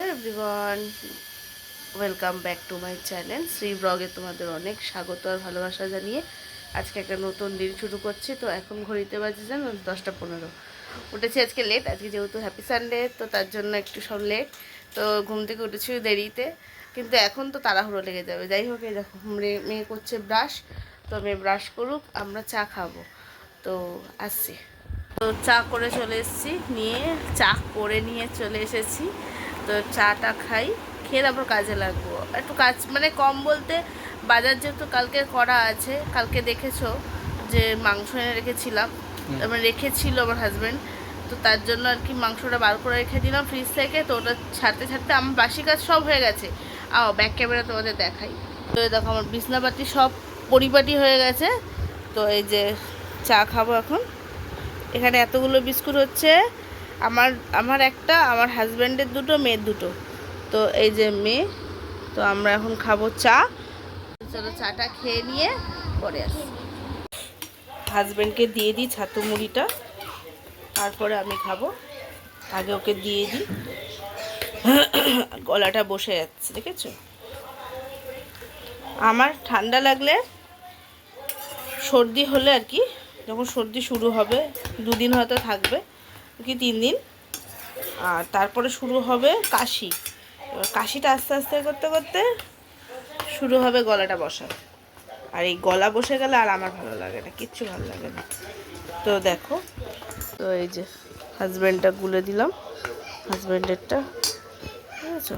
Everyone welcome back to my channel Shri ব্লগে তোমাদের অনেক স্বাগত আর ভালোবাসা জানিয়ে আজকে একটা নতুন দিন শুরু করছি। তো এখন ঘড়িতে বাজে জানো দশটা পনেরো। উঠেছি আজকে লেট আজকে যেহেতু হ্যাপি সানডে তো তার জন্য একটু সব লেট তো ঘুম থেকে উঠেছি দেরিতে। কিন্তু এখন তো তাড়াহুড়ো লেগে যাবে। যাই হোক, এই দেখো মেয়ে- মেয়ে করছে ব্রাশ তো মেয়ে ব্রাশ করুক, আমরা চা খাব। তো আসছি। তো চা করে চলে এসেছি, নিয়ে চা করে নিয়ে চলে এসেছি। তো চাটা খাই খেয়ে তারপর কাজে লাগবো। একটু কাজ মানে কম বলতে বাজার যেহেতু কালকে করা আছে কালকে দেখেছ যে মাংস এনে রেখেছিলাম। মানে রেখেছিল আমার হাজব্যান্ড তো তার জন্য আর কি মাংসটা বার করে রেখে দিলাম ফ্রিজ থেকে। তো ওটা ছাড়তে ছাড়তে আমার বাসি কাজ সব হয়ে গেছে। আও ব্যাক ক্যামেরা তোমাদের দেখাই। তো দেখো আমার বিছনাপাতি সব পরিপাটি হয়ে গেছে। তো এই যে চা খাব এখন। এখানে এতগুলো বিস্কুট হচ্ছে। আমার আমার একটা, আমার হাজব্যান্ডের দুটো, মেয়ের দুটো। তো এই যে মেয়ে, তো আমরা এখন খাব চা। চলো চাটা খেয়ে নিয়ে পরে আসি। হাজব্যান্ডকে দিয়ে দিই ছাতু মুড়িটা, তারপরে আমি খাব। আগে ওকে দিয়ে দিই। গলাটা বসে যাচ্ছে, দেখেছ? আমার ঠান্ডা লাগলে সর্দি হলে আর কি, যখন সর্দি শুরু হবে, দুদিন হয়তো থাকবে। কি তিন দিন। আর তারপরে শুরু হবে কাশি। এবার কাশিটা আস্তে আস্তে করতে করতে শুরু হবে গলাটা বসা। আর এই গলা বসে গেলে আর আমার ভালো লাগে না, কিচ্ছু ভালো লাগে না। তো দেখো, তো এই যে হাজব্যান্ডটা গুলে দিলাম। হাজব্যান্ডেরটা ঠিক আছে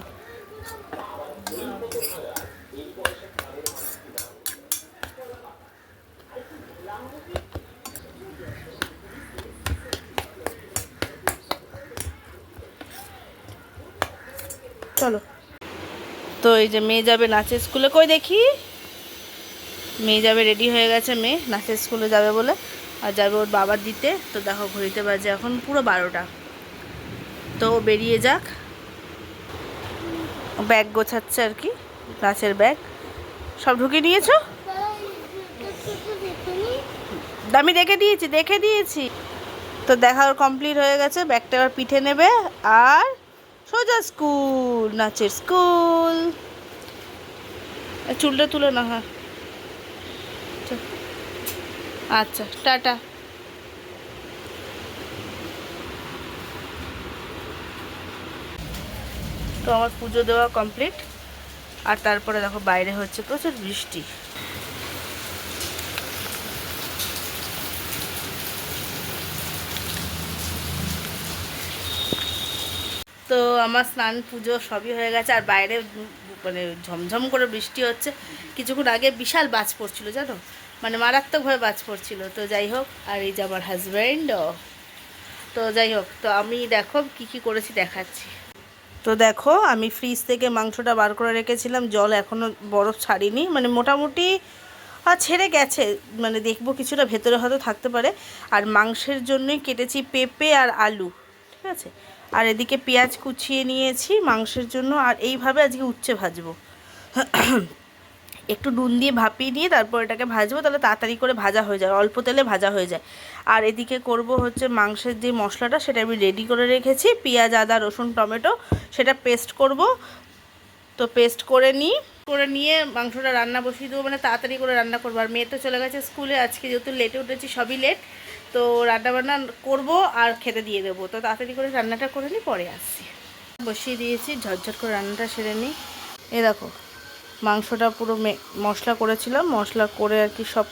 চলো তো এই যে মেয়ে যাবে নাচের স্কুলে। কই দেখি? মেয়ে যাবে রেডি হয়ে গেছে মেয়ে, নাচের স্কুলে যাবে বলে। আর যাবে ওর বাবার দিতে। তো দেখো ঘড়িতে বাজে এখন পুরো বারোটা। তো বেরিয়ে যাক। ব্যাগ গোছাচ্ছে আর কি, নাচের ব্যাগ। সব ঢুকে নিয়েছো? আমি দেখে দিয়েছি দেখে দিয়েছি। তো দেখা ওর কমপ্লিট হয়ে গেছে, ব্যাগটা এবার পিঠে নেবে। আর সোজা স্কুল, নাচের স্কুল। চুলটা তুলে না হ্যাঁ। আচ্ছা টাটা। তো আমার পুজো দেওয়া কমপ্লিট আর তারপরে দেখো বাইরে হচ্ছে প্রচুর বৃষ্টি। তো আমার স্নান, পুজো সবই হয়ে গেছে। আর বাইরে মানে ঝমঝম করে বৃষ্টি হচ্ছে। কিছুক্ষণ আগে বিশাল বাজ পড়ছিল, জানো? মানে মারাত্মকভাবে বাজ পড়ছিল। তো যাই হোক, আর এই যে আমার হাজব্যান্ড তো যাই হোক, তো আমি দেখো কি কি করেছি, দেখাচ্ছি। তো দেখো, আমি ফ্রিজ থেকে মাংসটা বার করে রেখেছিলাম। জল এখনও বরফ ছাড়িনি। মানে মোটামুটি আর ছেড়ে গেছে। মানে দেখব কিছুটা ভেতরে হয়তো থাকতে পারে। আর মাংসের জন্যই কেটেছি পেঁপে আর আলু, ঠিক আছে? আর এদিকে পেঁয়াজ কুচিয়ে নিয়েছি মাংসের জন্য, আর এইভাবে আজকে উচ্ছে ভাজবো। একটু নুন দিয়ে ভাপিয়ে নিয়ে তারপর এটাকে ভাজবো, তাহলে তাড়াতাড়ি করে ভাজা হয়ে যায়, অল্প তেলে ভাজা হয়ে যায়। আর এদিকে করব হচ্ছে মাংসের যে মশলাটা, সেটা আমি রেডি করে রেখেছি। পেঁয়াজ, আদা, রসুন, টমেটো, সেটা পেস্ট করব। তো পেস্ট করে নিই, করে নিয়ে মাংসটা রান্না বসিয়ে দেবো মানে তাড়াতাড়ি করে রান্না করব। আর মেয়ে তো চলে গেছে স্কুলে, আজকে যেহেতু লেটে উঠেছি, সবই লেট তো রান্না বান্না করব আর খেতে দিয়ে দেবো। তো তাড়াতাড়ি করে রান্নাটা করে নিই পরে আসছি। বসিয়ে দিয়েছি ঝটঝট করে রান্নাটা সেরে নিই এ দেখো, মাংসটা পুরো মশলা করেছিলাম, মশলা করে আর কি সব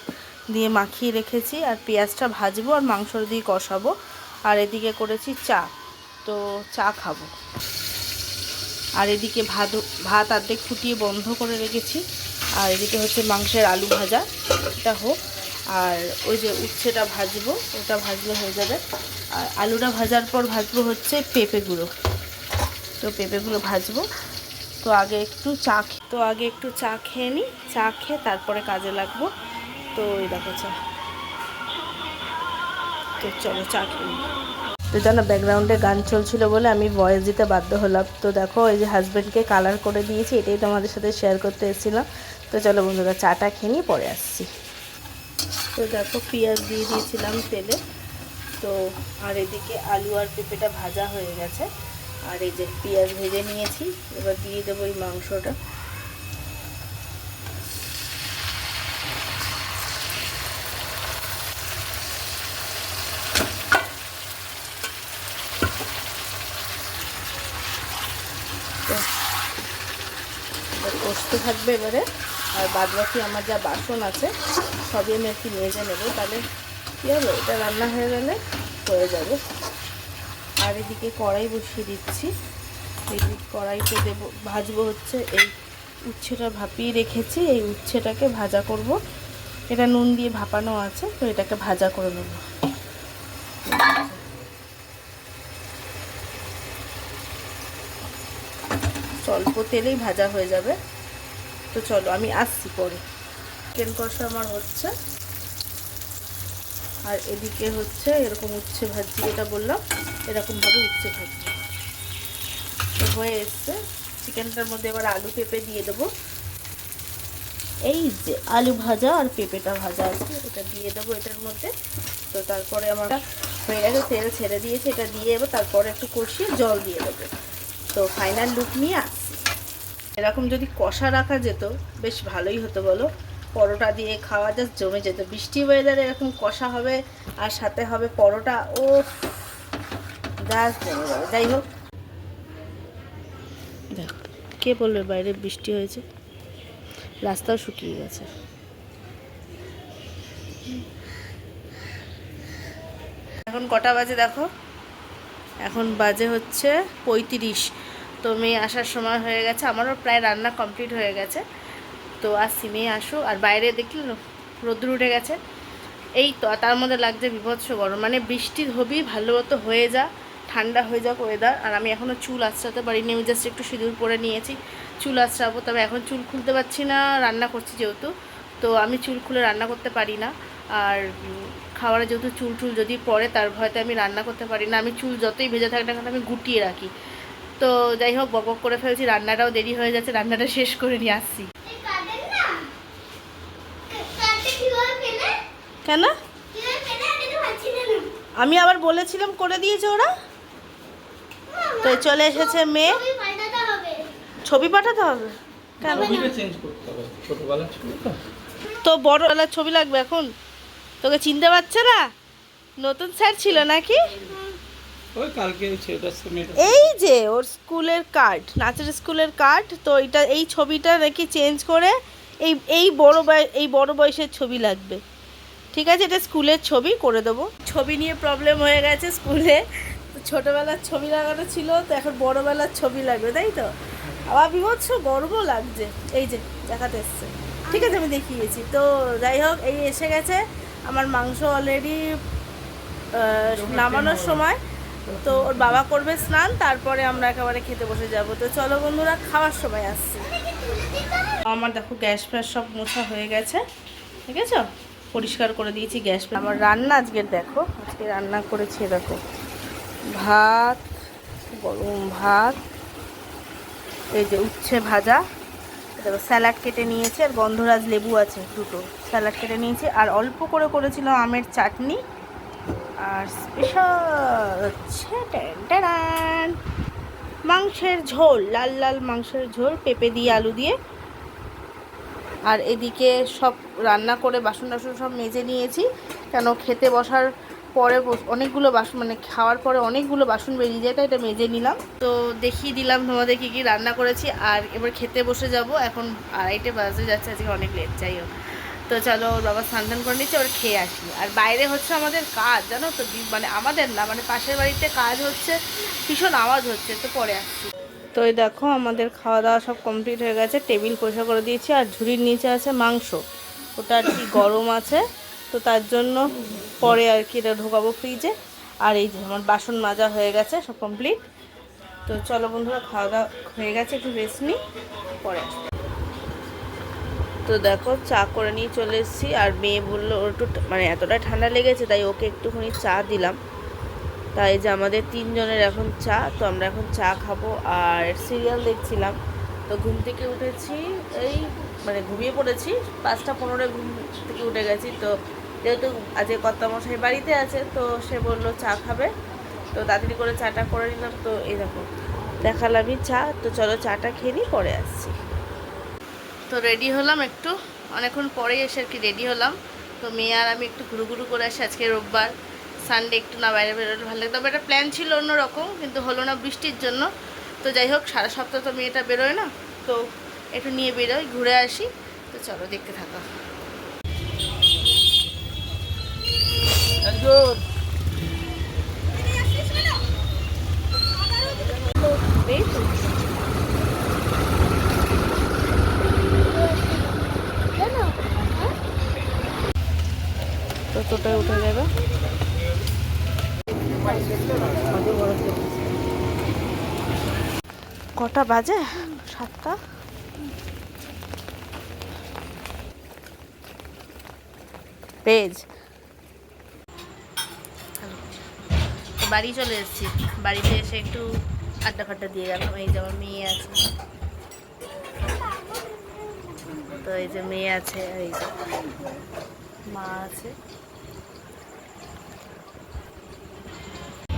দিয়ে মাখিয়ে রেখেছি আর পেঁয়াজটা ভাজবো আর মাংস দিয়ে কষাবো। আর এদিকে করেছি চা, তো চা খাব। আর এদিকে ভাত ভাত অর্ধেক ফুটিয়ে বন্ধ করে রেখেছি। আর এদিকে হচ্ছে মাংসের আলু ভাজা। এটা হোক। আর ওই যে উচ্ছেটা ভাজবো, ওটা ভাজলে হয়ে যাবে। আর আলুটা ভাজার পর ভাজবো হচ্ছে পেঁপেগুলো তো পেঁপেগুলো ভাজবো। তো আগে একটু চা তো আগে একটু চা খেয়ে নিই চা খেয়ে তারপরে কাজে লাগবো। তো এই দেখো চা। তো চলো চা খেয়ে নিই তো জানো ব্যাকগ্রাউন্ডে গান চলছিল বলে আমি ভয়েস দিতে বাধ্য হলাম। তো দেখো এই যে হাজব্যান্ডকে কালার করে দিয়েছি, এটাই তোমাদের সাথে শেয়ার করতে এসেছিলাম। তো চলো বন্ধুরা চাটা খেয়ে নিয়ে পরে আসছি। তো দেখো পেঁয়াজ দিয়ে দিয়েছিলাম তেলে। তো আর এদিকে আলু আর পেঁপেটা ভাজা হয়ে গেছে। আর এই যে পেঁয়াজ ভেজে নিয়েছি, এবার দিয়ে দেবো এই মাংসটা। থাকবে এবারে। আর বাদ বাকি আমার যা বাসন আছে, সবই আমি একটু মেজে নেব। তাহলে কী হবে? এটা রান্না হয়ে গেলে হয়ে যাবে। আর এদিকে কড়াই বসিয়ে দিচ্ছি। এই কড়াইতে দেবো, ভাজবো হচ্ছে এই উচ্ছেটা ভাপিয়ে রেখেছি। এই উচ্ছেটাকে ভাজা করব। এটা নুন দিয়ে ভাপানো আছে, তো এটাকে ভাজা করে নেব। অল্প তেলেই ভাজা হয়ে যাবে। তো চলো, আমি আসছি পরে। চিকেন কষা আমার হচ্ছে। আর এদিকে হচ্ছে এরকম উচ্ছে ভাজি, যেটা বললাম, এরকমভাবে উচ্ছে ভাজি। তো হয়ে এসছে। চিকেনটার মধ্যে এবার আলু পেঁপে দিয়ে দেবো। এই যে আলু ভাজা আর পেঁপেটা ভাজা আছে, এটা দিয়ে দেবো এটার মধ্যে। তো তারপরে আমার হয়ে গেছে, তেল ছেড়ে দিয়েছে, এটা দিয়ে দেবো তারপরে একটু কষিয়ে জল দিয়ে দেবো। তো ফাইনাল লুক নিয়ে আসছি। এরকম যদি কষা রাখা যেত, বেশ ভালোই হতো বলো। পরোটা দিয়ে খাওয়া জাস্ট জমে যেত। বৃষ্টি ওয়েদারে এরকম কষা হবে আর সাথে হবে পরোটা ও জাস্ট যাই হোক। কে বলবে বাইরে বৃষ্টি হয়েছে? রাস্তাও শুকিয়ে গেছে। এখন কটা বাজে দেখো? এখন বাজে হচ্ছে পঁয়ত্রিশ। তো মেয়ে আসার সময় হয়ে গেছে আমারও প্রায় রান্না কমপ্লিট হয়ে গেছে। তো আসছি মেয়ে আসো আর বাইরে দেখলি না, রোদ্র উঠে গেছে। এই তো তার মধ্যে লাগছে বিভৎস গরম। মানে বৃষ্টি হবি ভালো মতো হয়ে যা ঠান্ডা হয়ে যাক ওয়েদার আর আমি এখনও চুল আঁচড়াতে পারিনি আমি জাস্ট একটু সিঁদুর পরে নিয়েছি। চুল আঁচড়াবো তবে এখন চুল খুলতে পারছি না রান্না করছি যেহেতু। তো আমি চুল খুলে রান্না করতে পারি না। আর খাবারে যেহেতু চুল টুল যদি পড়ে তার ভয়তে আমি রান্না করতে পারি না। আমি চুল যতই ভেজে থাকে না কেন আমি গুটিয়ে রাখি। তো যাই হোক বক করে ফেলছি রান্নাটাও দেরি হয়ে যাচ্ছে রান্নাটা শেষ করে নিয়ে আসছি। কেন? আমি আবার বলেছিলাম করে দিয়েছে ওরা? তো চলে এসেছে মেয়ে। তুমি পাল্টাতে হবে। ছবি পাঠাতে হবে? কেন? ছবিটা চেঞ্জ করতে হবে ছোটবেলার ছবি তো। তো বড়বেলার ছবি লাগবে এখন? তোকে চিনতে পারছে না? নতুন স্যার ছিল নাকি? এই যে ওর স্কুলের কার্ড নাচের স্কুলের কার্ড তো এটা এই ছবিটা নাকি চেঞ্জ করে এই এই বড় এই বড় বয়সের ছবি লাগবে। ঠিক আছে এটা স্কুলের ছবি করে দেবো। ছবি নিয়ে প্রবলেম হয়ে গেছে স্কুলে। ছোটোবেলার ছবি লাগানো ছিল তো এখন বড়োবেলার ছবি লাগবে তাই তো? আবার বিভৎস গর্বও লাগছে। এই যে দেখাতে এসছে। ঠিক আছে আমি দেখিয়েছি। তো যাই হোক এই এসে গেছে। আমার মাংস অলরেডি নামানোর সময়। তো ওর বাবা করবে স্নান, তারপরে আমরা একেবারে খেতে বসে যাব। তো চলো বন্ধুরা, খাওয়ার সময় আসছি। আমার দেখো গ্যাস ফ্যাস সব মোছা হয়ে গেছে ঠিক আছে পরিষ্কার করে দিয়েছি গ্যাস আমার রান্না আজকের দেখো, আজকে রান্না করেছি দেখো। ভাত, গরম ভাত, এই যে উচ্ছে ভাজা, দেখো স্যালাড কেটে নিয়েছি, আর গন্ধরাজ লেবু আছে দুটো। স্যালাড কেটে নিয়েছি, আর অল্প করে করেছিলাম আমের চাটনি আর স্পেশাল হচ্ছে মাংসের ঝোল, লাল লাল মাংসের ঝোল, পেঁপে দিয়ে, আলু দিয়ে। আর এদিকে সব রান্না করে বাসন টাসন সব মেজে নিয়েছি। কেন খেতে বসার পরে অনেকগুলো বাসন মানে খাওয়ার পরে অনেকগুলো বাসন বেরিয়ে যায়, তাই এটা মেজে নিলাম। তো দেখিয়ে দিলাম তোমাদের কী কী রান্না করেছি। আর এবার খেতে বসে যাব। এখন আড়াইটে বাজে যাচ্ছে, আজকে অনেক লেট যাই হোক। তো চলো ওর বাবা স্নান করে নিচ্ছে ওর খেয়ে আসি। আর বাইরে হচ্ছে আমাদের কাজ, জানো তো মানে আমাদের না মানে পাশের বাড়িতে কাজ হচ্ছে, ভীষণ আওয়াজ হচ্ছে, তো পরে আসছি। তো এই দেখো, আমাদের খাওয়া দাওয়া সব কমপ্লিট হয়ে গেছে, টেবিল পয়সা করে দিয়েছি, আর ঝুড়ির নিচে আছে মাংস। ওটা আর কি গরম আছে, তো তার জন্য পরে আর কি এটা ঢোকাবো ফ্রিজে আর এই যে আমার বাসন মাজা হয়ে গেছে, সব কমপ্লিট তো চলো বন্ধুরা খাওয়া দাওয়া হয়ে গেছে, একটু রেস্ট নিই, পরে আসব। তো দেখো, চা করে নিয়ে চলে এসেছি। আর মেয়ে বলল, ওর একটু মানে এতটা ঠান্ডা লেগেছে, তাই ওকে একটুখানি চা দিলাম। তাই যে আমাদের তিনজনের এখন চা, তো আমরা এখন চা খাব। আর সিরিয়াল দেখছিলাম, তো ঘুম থেকে উঠেছি। এই মানে ঘুমিয়ে পড়েছি, পাঁচটা পনেরো ঘুম থেকে উঠে গেছি। তো যেহেতু আজকে কর্তামশাই বাড়িতে আছে, তো সে বলল, চা খাবে? তো তাড়াতাড়ি করে চাটা করে নিলাম। তো দেখো, দেখালামই চা। তো চলো চাটা খেয়ে নিই, পরে আসছি। তো রেডি হলাম একটু। অনেকক্ষণ পরে এসে আর কি রেডি হলাম। তো মেয়ে আর আমি একটু ঘুরু ঘুরু করে আসি আজকে রোববার। সানডে একটু না বাইরে বেরোলে ভালো লাগতো তবে একটা প্ল্যান ছিল অন্যরকম কিন্তু হলো না বৃষ্টির জন্য। তো যাই হোক সারা সপ্তাহ তো মেয়েটা বেরোয় না। তো একটু নিয়ে বেরোই ঘুরে আসি। তো চলো দেখতে থাকো। এই তোটায় উঠে যাবে। কটা বাজে? সাতটা? পেজ। বাড়ি চলে এসেছি। বাড়িতে এসে একটু আড্ডা ফাড্ডা দিয়ে গেলাম এই যে আমার মেয়ে আছে। তো এই যে মেয়ে আছে, এই যে মা আছে।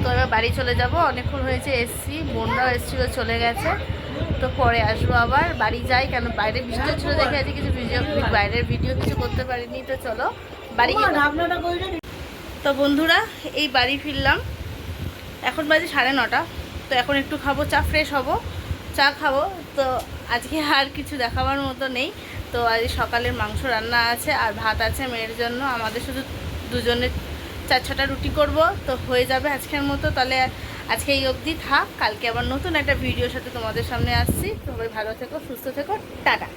তো এবার বাড়ি চলে যাব। অনেকক্ষণ হয়েছে এসছি বোনরাও এসেছিল চলে গেছে। তো পরে আসব আবার। বাড়ি যাই কেন বাইরে বৃষ্টি হচ্ছিল দেখে আছে কিছু ভিডিও বাইরের ভিডিও কিছু করতে পারিনি তো চলো বাড়ি তো বন্ধুরা এই বাড়ি ফিরলাম। এখন বাজে সাড়ে নটা। তো এখন একটু খাব চা ফ্রেশ হব চা খাব। তো আজকে আর কিছু দেখাবার মতো নেই। তো আজ সকালের মাংস রান্না আছে আর ভাত আছে মেয়ের জন্য। আমাদের শুধু দুজনের চার ছটা রুটি করব, তো হয়ে যাবে আজকের মতো। তাহলে আজকে এই অবধি থাক, কালকে আবার নতুন একটা ভিডিওর সাথে তোমাদের সামনে আসছি। সবাই ভালো থেকো, সুস্থ থেকো, টাটা।